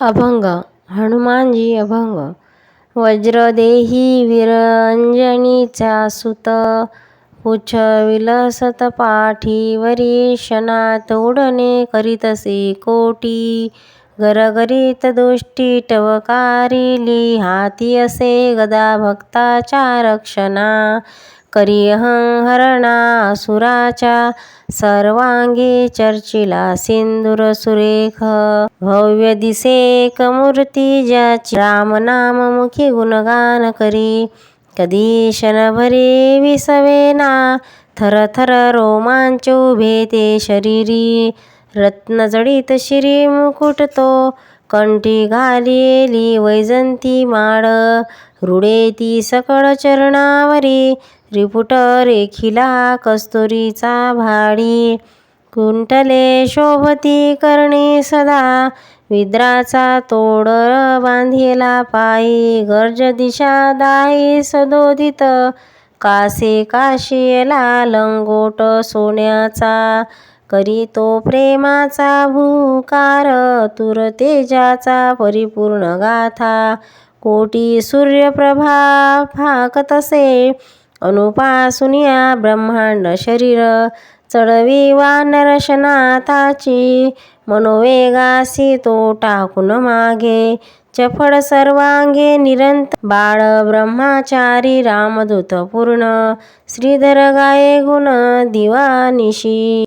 अभंग हनुमानजी अभंग वज्रदेही वीरंजनीचा सुत पुछ विलसत पाठीवरी क्षणात उडणे करीतसे कोटी गरगरीत दृष्टी टवकारिली हाती असे गदा भक्ताच्या रक्षणा करी हरणा असुराच्या सर्वांगी चर्चिला सिंदूर सुरेख. भव्य दिसे एक मूर्ती ज्याची रामनाम मुखी गुणगान करी. कधी क्षणभरी विसवेना थर थर रोमांच उभे ते शरीरी. रत्नजडित शिरी मुकुट तो कंठी घालिली वैजंती माळ. रुडे ती सकळ चरणावरी रिपुटर एखिला कस्तुरीचा भाडी कुंटले शोभती करणे सदा. विद्राचा तोड बांधिला पायी. गर्ज दिशा दाई सदोदित. कासे काशीला लंगोट सोन्याचा. करी तो प्रेमाचा भूकार. तुर तेजाचा परिपूर्ण गाथा. कोटी सूर्यप्रभा फाकतसे अनुपासुनिया ब्रह्मांड शरीर चढवी वानर शनाताची मनोवेगासी तो टाकून मागे चफळ सर्वांगे निरंत बाळ ब्रह्माचारी रामदूत पूर्ण श्रीधर गाये गुण दिवानिशी.